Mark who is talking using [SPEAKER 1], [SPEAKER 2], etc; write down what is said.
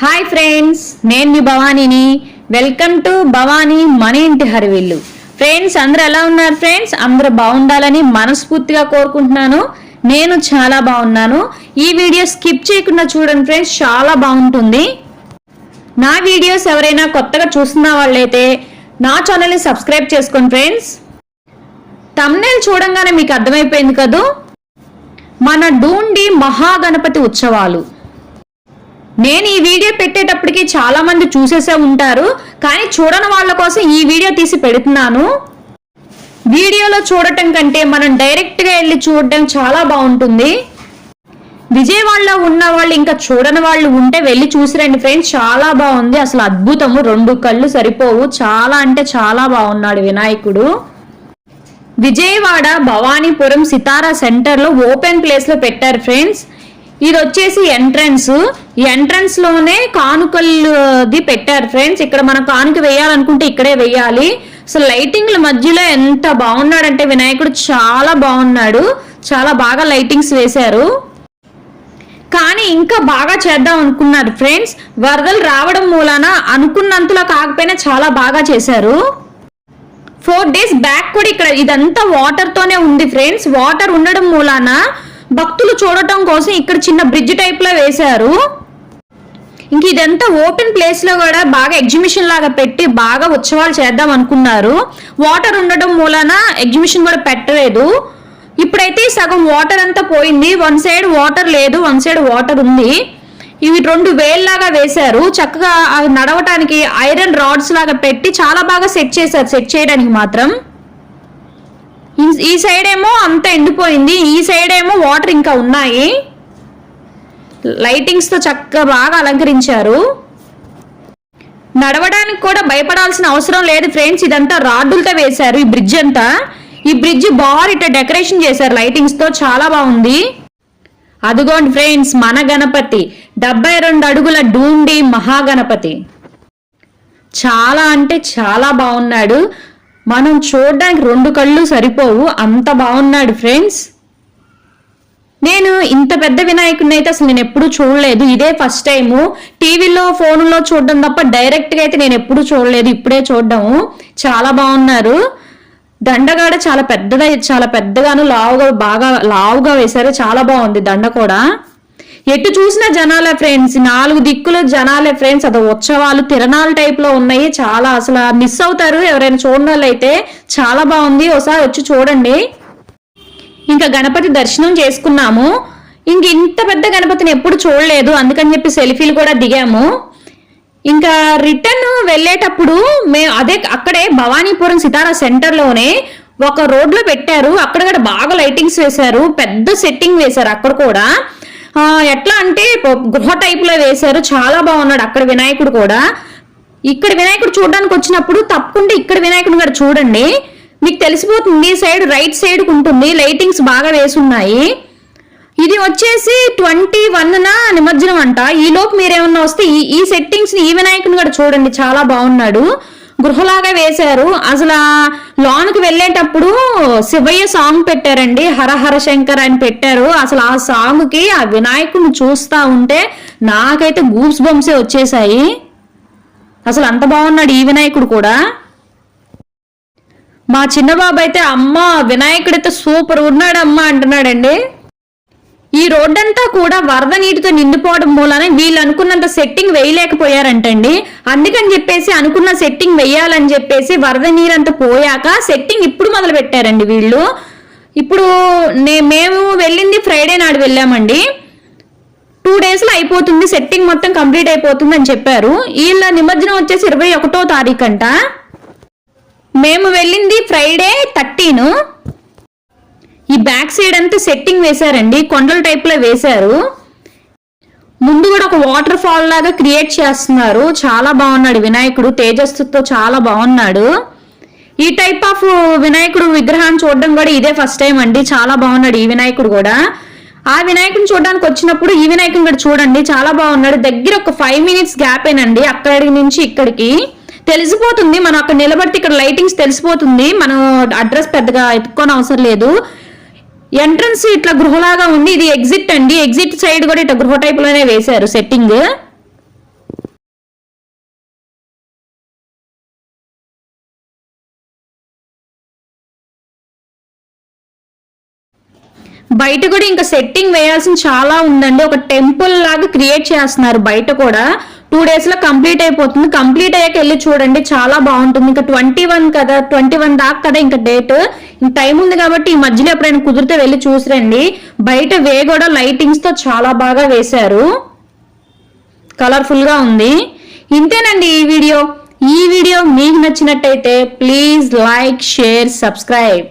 [SPEAKER 1] Hi friends నేను మీ భవానీని. వెల్కమ్ టు భవానీ మన ఇంటి హరివిల్లు. ఫ్రెండ్స్ అందరు ఎలా ఉన్నారు ఫ్రెండ్స్ అందరూ బాగుండాలని మనస్ఫూర్తిగా కోరుకుంటున్నాను. నేను చాలా బాగున్నాను. ఈ వీడియో స్కిప్ చేయకుండా చూడండి ఫ్రెండ్స్ చాలా బాగుంటుంది. నా వీడియోస్ ఎవరైనా కొత్తగా చూస్తున్న వాళ్ళైతే నా ఛానల్ని సబ్స్క్రైబ్ చేసుకోండి ఫ్రెండ్స్ తమ్నేల్ చూడంగానే మీకు అర్థమైపోయింది కదూ? మన డూండి మహాగణపతి ఉత్సవాలు. నేను ఈ వీడియో పెట్టేటప్పటికి చాలా మంది చూసేసే ఉంటారు కానీ చూడని వాళ్ళ కోసం ఈ వీడియో తీసి పెడుతున్నాను. వీడియోలో చూడటం కంటే మనం డైరెక్ట్గా వెళ్ళి చూడటం చాలా బాగుంటుంది. విజయవాడలో ఉన్న వాళ్ళు ఇంకా చూడని వాళ్ళు ఉంటే వెళ్ళి చూసిరండి ఫ్రెండ్స్ చాలా బాగుంది. అసలు అద్భుతము రెండు కళ్ళు సరిపోవు. చాలా అంటే చాలా బాగున్నాడు వినాయకుడు. విజయవాడ భవానీపురం సితారా సెంటర్లో ఓపెన్ ప్లేస్లో పెట్టారు ఫ్రెండ్స్. ఇది వచ్చేసి ఎంట్రన్స్. ఎంట్రన్స్లోనే కానుకలది పెట్టారు ఫ్రెండ్స్. ఇక్కడ మనం కానుక వేయాలనుకుంటే ఇక్కడే వేయాలి. అసలు లైటింగ్ల మధ్యలో ఎంత బాగున్నాడంటే వినాయకుడు చాలా బాగున్నాడు. చాలా బాగా లైటింగ్స్ వేశారు. కానీ ఇంకా బాగా చేద్దాం అనుకున్నారు ఫ్రెండ్స్. వరదలు రావడం మూలాన అనుకున్నంతలో కాకపోయినా చాలా బాగా చేశారు. ఫోర్ డేస్ బ్యాక్ కూడా ఇక్కడ ఇదంతా వాటర్తోనే ఉంది ఫ్రెండ్స్. వాటర్ ఉండడం మూలాన భక్తులు చూడటం కోసం ఇక్కడ చిన్న బ్రిడ్జ్ టైప్లో వేశారు. ఇంక ఇదంతా ఓపెన్ ప్లేస్లో కూడా బాగా ఎగ్జిబిషన్ లాగా పెట్టి బాగా ఉత్సవాలు చేద్దాం అనుకున్నారు. వాటర్ ఉండడం మూలాన ఎగ్జిబిషన్ కూడా పెట్టలేదు. ఇప్పుడైతే సగం వాటర్ అంతా పోయింది. వన్ సైడ్ వాటర్ లేదు వన్ సైడ్ వాటర్ ఉంది. ఇవి రెండు వేల్లాగా వేశారు. చక్కగా అవి నడవటానికి ఐరన్ రాడ్స్ లాగా పెట్టి చాలా బాగా సెట్ చేశారు. సెట్ చేయడానికి మాత్రం. ఈ- ఈ సైడ్ ఏమో అంత ఎండిపోయింది. ఈ సైడ్ ఏమో వాటర్ ఇంకా ఉన్నాయి. లైటింగ్స్తో చక్కగా బాగా అలంకరించారు. నడవడానికి కూడా భయపడాల్సిన అవసరం లేదు ఫ్రెండ్స్ ఇదంతా రాడ్డులతో వేశారు ఈ బ్రిడ్జ్ అంతా. ఈ బ్రిడ్జ్ బాగా ఇట్లా డెకరేషన్ చేశారు లైటింగ్స్తో చాలా బాగుంది. అదిగోండి ఫ్రెండ్స్ మన గణపతి. డెబ్బై రెండు అడుగుల డూండి మహాగణపతి. చాలా అంటే చాలా బాగున్నాడు. మనం చూడడానికి రెండు కళ్ళు సరిపోవు. అంత బాగున్నాడు ఫ్రెండ్స్. నేను ఇంత పెద్ద వినాయకుడిని అయితే అసలు నేను ఎప్పుడూ చూడలేదు. ఇదే ఫస్ట్ టైము. టీవీలో ఫోన్లో చూడడం తప్ప డైరెక్ట్గా అయితే నేను ఎప్పుడూ చూడలేదు. ఇప్పుడే చూడడము. చాలా బాగున్నారు. దండగాడ చాలా పెద్దగా చాలా పెద్దగాను లావుగా బాగా లావుగా వేశారు. చాలా బాగుంది దండ కూడా. ఎటు చూసినా జనాలే ఫ్రెండ్స్ నాలుగు దిక్కులు జనాలే ఫ్రెండ్స్ అది ఉత్సవాలు తిరణాల టైప్లో ఉన్నాయి. చాలా అసలు మిస్ అవుతారు. ఎవరైనా చూడని అయితే చాలా బాగుంది. ఒకసారి వచ్చి చూడండి. ఇంకా గణపతి దర్శనం చేసుకున్నాము. ఇంక ఇంత పెద్ద గణపతిని ఎప్పుడు చూడలేదు. అందుకని చెప్పి సెల్ఫీలు కూడా దిగాము. ఇంకా రిటర్న్ వెళ్ళేటప్పుడు మేము అదే అక్కడే భవానీపురం సితారా సెంటర్లోనే ఒక రోడ్లో పెట్టారు. అక్కడ కూడా బాగా లైటింగ్స్ వేశారు. పెద్ద సెట్టింగ్ వేశారు అక్కడ కూడా. ఎట్లా అంటే గృహ టైప్లో వేశారు. చాలా బాగున్నాడు అక్కడ వినాయకుడు కూడా. ఇక్కడ వినాయకుడు చూడడానికి వచ్చినప్పుడు తప్పకుండా ఇక్కడ వినాయకుడు గారు చూడండి. మీకు తెలిసిపోతుంది ఈ సైడ్ రైట్ సైడ్ ఉంటుంది. లైటింగ్స్ బాగా వేసున్నాయి. ఇది వచ్చేసి ట్వంటీ వన్న నిమజ్జనం అంట. ఈ లోపు మీరేమన్నా వస్తే ఈ ఈ సెట్టింగ్స్ని ఈ వినాయకుని కూడా చూడండి. చాలా బాగున్నాడు. గృహలాగా వేశారు. అసలు లోనకి లోనికి వెళ్ళేటప్పుడు శివయ్య సాంగ్ పెట్టారండి. హరహర శంకర్ అని పెట్టారు. అసలు ఆ సాంగ్కి ఆ వినాయకుడిని చూస్తా ఉంటే నాకైతే గూప్స్ బొమ్సే వచ్చేసాయి అసలు అంత బాగున్నాడు ఈ వినాయకుడు కూడా. మా చిన్న బాబు అయితే అమ్మ వినాయకుడైతే సూపర్ ఉన్నాడమ్మా అంటున్నాడండి. ఈ రోడ్డంతా కూడా వరద నీటితో నిండిపోవడం మూలన వీళ్ళు అనుకున్నంత సెట్టింగ్ వేయలేకపోయారంటండి. అందుకని చెప్పేసి అనుకున్న సెట్టింగ్ వేయాలని చెప్పేసి వరద నీరంతా పోయాక సెట్టింగ్ ఇప్పుడు మొదలు పెట్టారండి వీళ్ళు. ఇప్పుడు నే మేము వెళ్ళింది ఫ్రైడే నాడు వెళ్ళామండి. టూ డేస్లో అయిపోతుంది సెట్టింగ్ మొత్తం కంప్లీట్ అయిపోతుంది అని చెప్పారు. వీళ్ళ నిమజ్జనం వచ్చేసి ఇరవై ఒకటో తారీఖు అంట మేము వెళ్ళింది ఫ్రైడే థర్టీను ఈ బ్యాక్ సైడ్ అంతా సెట్టింగ్ వేశారండి కొండల టైప్లో వేశారు. ముందు కూడా ఒక వాటర్ ఫాల్ లాగా క్రియేట్ చేస్తున్నారు. చాలా బాగున్నాడు వినాయకుడు తేజస్సుతో చాలా బాగున్నాడు. ఈ టైప్ ఆఫ్ వినాయకుడు విగ్రహాన్ని చూడడం కూడా ఇదే ఫస్ట్ టైం అండి. చాలా బాగున్నాడు ఈ వినాయకుడు కూడా. ఆ వినాయకుడిని చూడడానికి వచ్చినప్పుడు ఈ వినాయకుని కూడా చూడండి చాలా బాగున్నాడు. దగ్గర ఒక ఫైవ్ మినిట్స్ గ్యాప్ ఏనండి అక్కడి నుంచి ఇక్కడికి. తెలిసిపోతుంది మనం అక్కడ నిలబడితే ఇక్కడ లైటింగ్స్ తెలిసిపోతుంది. మనం అడ్రస్ పెద్దగా ఎత్తుకోని అవసరం లేదు. ఎంట్రన్స్ ఇట్లా గృహలాగా ఉంది. ఇది ఎగ్జిట్ అండి. ఎగ్జిట్ సైడ్ కూడా ఇట్లా గృహ టైప్లోనే వేశారు సెట్టింగ్ బయట కూడా ఇంకా సెట్టింగ్ వేయాల్సిన చాలా ఉందండి. ఒక టెంపుల్ లాగా క్రియేట్ చేస్తున్నారు బయట కూడా. టూ డేస్లో కంప్లీట్ అయిపోతుంది. కంప్లీట్ అయ్యాక వెళ్ళి చూడండి. చాలా బాగుంటుంది. ఇంకా ట్వంటీ వన్ కదా ట్వంటీ వన్ దాకా కదా ఇంకా డేట్ టైం ఉంది కాబట్టి ఈ మధ్యలో ఎప్పుడైనా కుదిరితే వెళ్ళి చూసిరండి. బయట వే కూడా లైటింగ్స్తో చాలా బాగా వేశారు. కలర్ఫుల్గా ఉంది. ఇంతేనండి ఈ వీడియో. ఈ వీడియో మీకు నచ్చినట్టయితే ప్లీజ్ లైక్ షేర్ సబ్స్క్రైబ్.